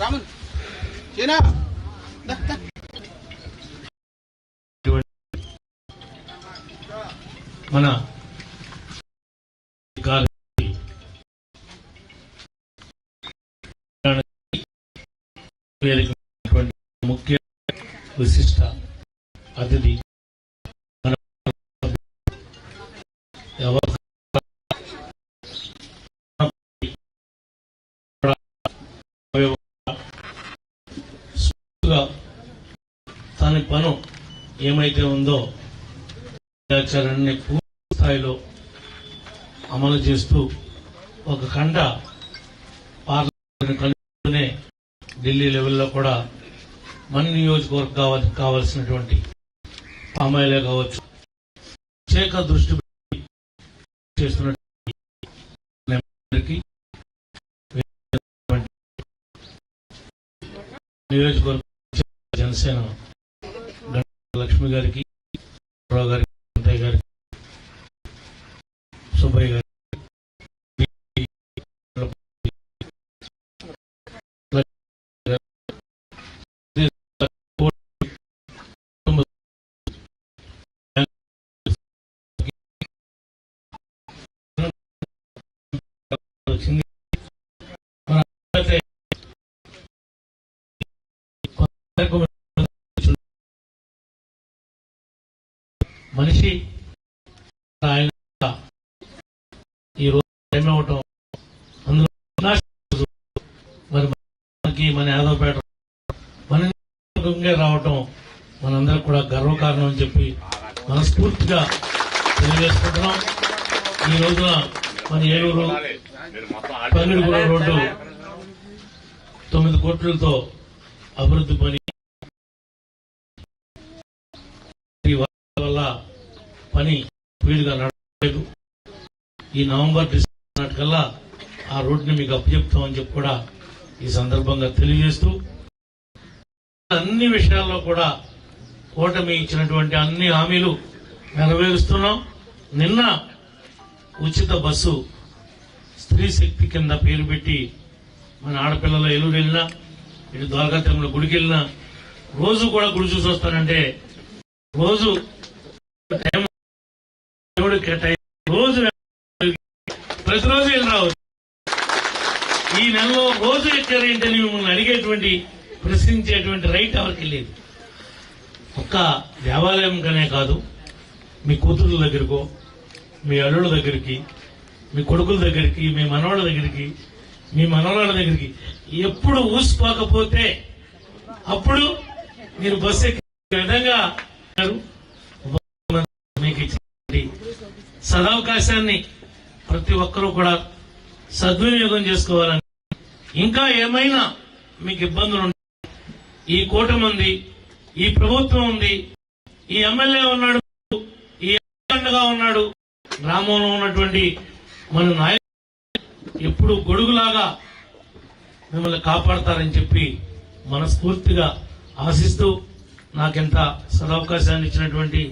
రామన్ మన ముఖ్య విశిష్ట అతిథి మన ఎవరు స్ఫూర్తిగా తన పను ఏమైతే ఉందో కార్యాచరణని పూర్తి స్థాయిలో అమలు చేస్తూ ఒక కంట పార్లమెంట్ కలుపుకునే ఢిల్లీ లెవెల్లో కూడా మన నియోజకవర్గ కావాలి కావాల్సినటువంటి అమ్మాయిలే కావచ్చు ప్రత్యేక దృష్టి చేస్తున్నటువంటి నియోజకవర్గ జనసేన లక్ష్మి గారికి రావు గారికి అంతయ్య గారికి సుబ్బయ్య గారికి వచ్చింది మన అయితే కొంతవరకు మనిషి ఆయన ఈ రోజు ఏమవటం అందులో మరి మనకి మన యాదవపేట మన రావటం మనందరికి కూడా గర్వకారణం అని చెప్పి మనస్ఫూర్తిగా తెలియజేసుకుంటున్నాం. ఈ రోజున మన ఏలూరు పన్నెండుగూడ రోడ్డు తొమ్మిది కోట్లతో అభివృద్ధి పని ఈ వర్షాల వల్ల పని స్పీడ్గా నడలేదు ఈ నవంబర్ డిసెంబర్ నాటికల్లా ఆ రోడ్డుని మీకు అప్పచెప్తామని చెప్పి కూడా ఈ సందర్భంగా తెలియజేస్తూ అన్ని విషయాల్లో కూడా కూటమి ఇచ్చినటువంటి అన్ని హామీలు నెరవేరుస్తున్నాం. నిన్న ఉచిత బస్సు స్త్రీ శక్తి కింద పేరు పెట్టి మన ఆడపిల్లల ఎలుగు వెళ్ళినా ఇటు ద్వారకా తిరుమల గుడికి వెళ్ళినా రోజు కూడా గుడి చూసి వస్తానంటే రోజు టైం రోజు ప్రతిరోజు వెళ్ళి రావచ్చు. ఈ నెలలో రోజు ఎక్కారేంటని మిమ్మల్ని అడిగేటువంటి ప్రశ్నించేటువంటి రైట్ ఎవరికి లేదు ఒక్క దేవాలయం కనే కాదు మీ కూతుర్ల దగ్గరకో మీ అల్లుళ్ళ దగ్గరికి మీ కొడుకుల దగ్గరికి మీ మనవాళ్ళ దగ్గరికి మీ మనవరాళ్ళ దగ్గరికి ఎప్పుడు ఊసిపోకపోతే అప్పుడు మీరు బస్సు ఎక్కి విధంగా మీకు ఇచ్చినటువంటి సదవకాశాన్ని ప్రతి ఒక్కరూ కూడా సద్వినియోగం చేసుకోవాలని. ఇంకా ఏమైనా మీకు ఇబ్బందులు ఉంటే ఈ కూటమి ఉంది ఈ ప్రభుత్వం ఉంది ఈ ఎమ్మెల్యే ఉన్నాడు ఈ అండగా ఉన్నాడు గ్రామంలో ఉన్నటువంటి మన నాయకులు ఎప్పుడు గొడుగులాగా మిమ్మల్ని కాపాడతారని చెప్పి మనస్ఫూర్తిగా ఆశిస్తూ నాకెంత సదవకాశాన్ని ఇచ్చినటువంటి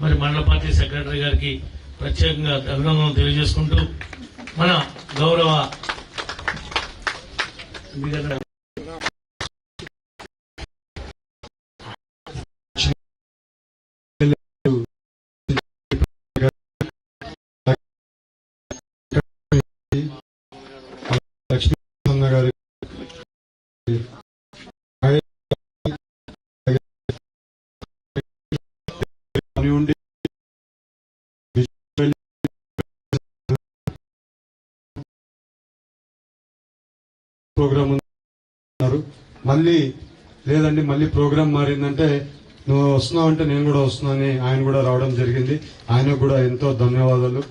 మరి మండల పార్టీ సెక్రటరీ గారికి ప్రత్యేకంగా అభినందనలు తెలియజేసుకుంటూ మన గౌరవ ప్రోగ్రామ్ ఉన్నారు. మళ్ళీ లేదండి మళ్ళీ ప్రోగ్రామ్ మారిందంటే నువ్వు వస్తున్నావు అంటే నేను కూడా వస్తున్నానని ఆయన కూడా రావడం జరిగింది. ఆయనకు కూడా ఎంతో ధన్యవాదాలు.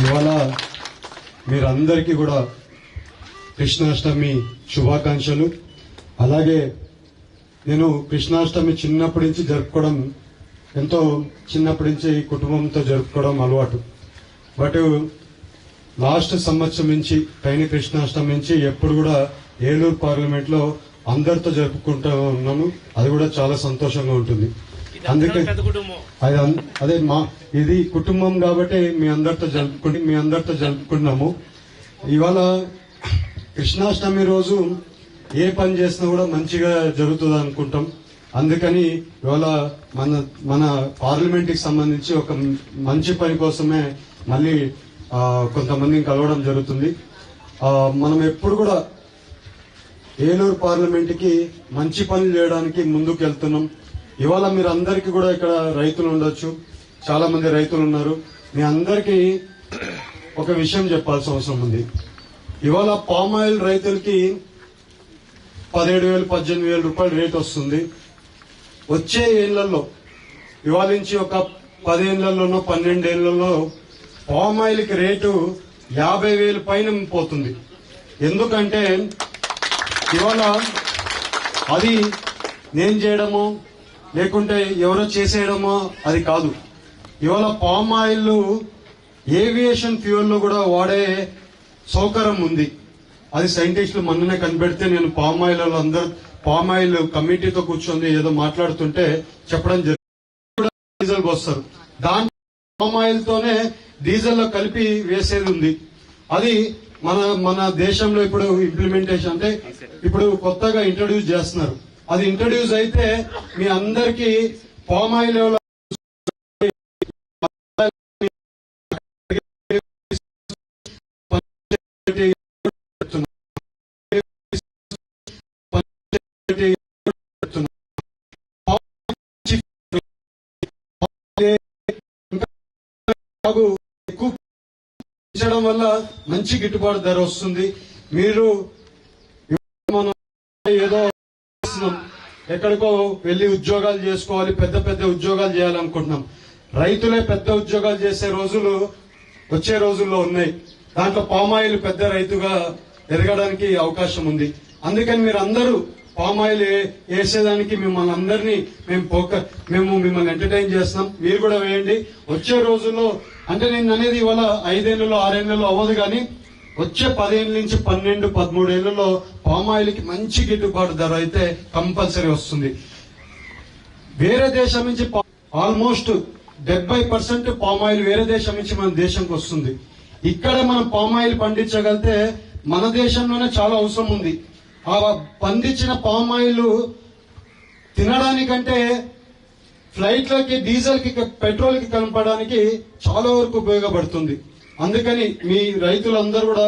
ఇవాళ మీరందరికీ కూడా కృష్ణాష్టమి శుభాకాంక్షలు. అలాగే నేను కృష్ణాష్టమి చిన్నప్పటి నుంచి జరుపుకోవడం ఎంతో చిన్నప్పటి నుంచి కుటుంబంతో జరుపుకోవడం అలవాటు. బట్ లాస్ట్ సంవత్సరం నుంచి పైన కృష్ణాష్టమి నుంచి ఎప్పుడు కూడా ఏలూరు పార్లమెంట్లో అందరితో జరుపుకుంటూ ఉన్నాను. అది కూడా చాలా సంతోషంగా ఉంటుంది. అందుకే అది మా ఇది కుటుంబం కాబట్టి మీ అందరితో జరుపుకుంటే మీ అందరితో జరుపుకున్నాము. ఇవాళ కృష్ణాష్టమి రోజు ఏ పని చేసినా కూడా మంచిగా జరుగుతుంది అనుకుంటాం. అందుకని ఇవాళ మన మన పార్లమెంట్కి సంబంధించి ఒక మంచి పని కోసమే మళ్ళీ కొంతమందిని కలవడం జరుగుతుంది. మనం ఎప్పుడు కూడా ఏలూరు పార్లమెంట్కి మంచి పనులు చేయడానికి ముందుకు వెళ్తున్నాం ఇవాళ మీరు అందరికీ కూడా ఇక్కడ రైతులు ఉండొచ్చు. చాలా మంది రైతులు ఉన్నారు. మీ అందరికీ ఒక విషయం చెప్పాల్సిన అవసరం ఉంది. ఇవాళ పామ్ ఆయిల్ రైతులకి పదిహేడు వేలు పద్దెనిమిది వేల రూపాయలు రేట్ వస్తుంది. వచ్చే ఏళ్ళలో ఇవాళ నుంచి ఒక పదేళ్ళలోనో పన్నెండేళ్ళలో పామ్ ఆయిల్కి రేటు యాభై వేలు పైన పోతుంది. ఎందుకంటే ఇవాళ అది నేను చేయడమో లేకుంటే ఎవరో చేసేయడమో అది కాదు. ఇవాళ పామ్ ఆయిల్ ఏవియేషన్ ఫ్యూయల్లో కూడా వాడే సౌకర్యం ఉంది. అది సైంటిస్టులు మొన్ననే కనిపెడితే నేను పామ్ ఆయిల్ అందరు పామ్ ఆయిల్ కమిటీతో కూర్చొని ఏదో మాట్లాడుతుంటే చెప్పడం జరిగింది డీజిల్ వస్తారు. దాని పామ్ ఆయిల్ తోనే డీజిల్లో కలిపి వేసేది ఉంది. అది మన మన దేశంలో ఇప్పుడు ఇంప్లిమెంటేషన్ అంటే ఇప్పుడు కొత్తగా ఇంట్రడ్యూస్ చేస్తున్నారు. అది ఇంట్రడ్యూస్ అయితే మీ అందరికి పామ్ ఆయిల్ పెంచడం వల్ల మంచి గిట్టుబాటు ధర వస్తుంది. మీరు మనం ఏదో ఎక్కడికో వెళ్ళి ఉద్యోగాలు చేసుకోవాలి పెద్ద పెద్ద ఉద్యోగాలు చేయాలనుకుంటున్నాం. రైతులే పెద్ద ఉద్యోగాలు చేసే రోజులు వచ్చే రోజుల్లో ఉన్నాయి. దాంట్లో పామాయిల్ పెద్ద రైతుగా ఎదగడానికి అవకాశం ఉంది. అందుకని మీరు అందరూ పామాయిల్ వేసేదానికి మిమ్మల్ని అందరినీ మేము పోక మేము మిమ్మల్ని ఎంటర్టైన్ చేస్తున్నాం. మీరు కూడా వేయండి. వచ్చే రోజుల్లో అంటే నేను అనేది ఇవాళ ఐదేళ్ళలో ఆరేళ్ళలో అవ్వదు కానీ వచ్చే పదేళ్ళ నుంచి పన్నెండు పదమూడేళ్ళలో పామాయిల్కి మంచి గిట్టుబాటు ధర అయితే కంపల్సరీ వస్తుంది. వేరే దేశం నుంచి ఆల్మోస్ట్ డెబ్బై పర్సెంట్ పామాయిల్ వేరే దేశం నుంచి మన దేశంకి వస్తుంది. ఇక్కడ మనం పామాయిల్ పండించగలిగితే మన దేశంలోనే చాలా అవసరం ఉంది. ఆ పండించిన పామాయిల్ తినడానికంటే ఫ్లైట్లకి డీజిల్కి పెట్రోల్కి కనపడడానికి కలపడానికి చాలా వరకు ఉపయోగపడుతుంది. అందుకని మీ రైతులందరూ కూడా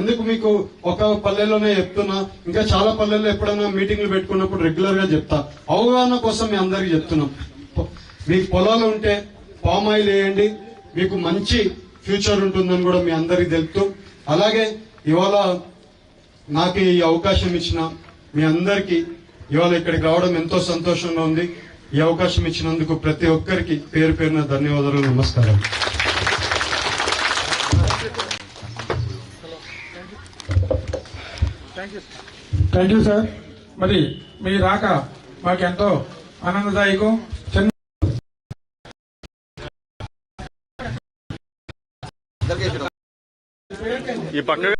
ఎందుకు మీకు ఒక పల్లెల్లోనే చెప్తున్నా ఇంకా చాలా పల్లెల్లో ఎప్పుడైనా మీటింగ్లు పెట్టుకున్నప్పుడు రెగ్యులర్గా చెప్తా. అవగాహన కోసం మీ అందరికి చెప్తున్నాం. మీకు పొలాలు ఉంటే పామ్ ఆయిల్ వేయండి మీకు మంచి ఫ్యూచర్ ఉంటుందని కూడా మీ అందరికి తెలుపుతూ. అలాగే ఇవాళ నాకు ఈ అవకాశం ఇచ్చిన మీ అందరికీ ఇవాళ ఇక్కడికి రావడం ఎంతో సంతోషంగా ఉంది. ఈ అవకాశం ఇచ్చినందుకు ప్రతి ఒక్కరికి పేరు పేరున ధన్యవాదాలు నమస్కారం థ్యాంక్ యూ సార్ మరి మీ రాక మాకెంతో ఆనందదాయకం చిన్న. ఈ పక్క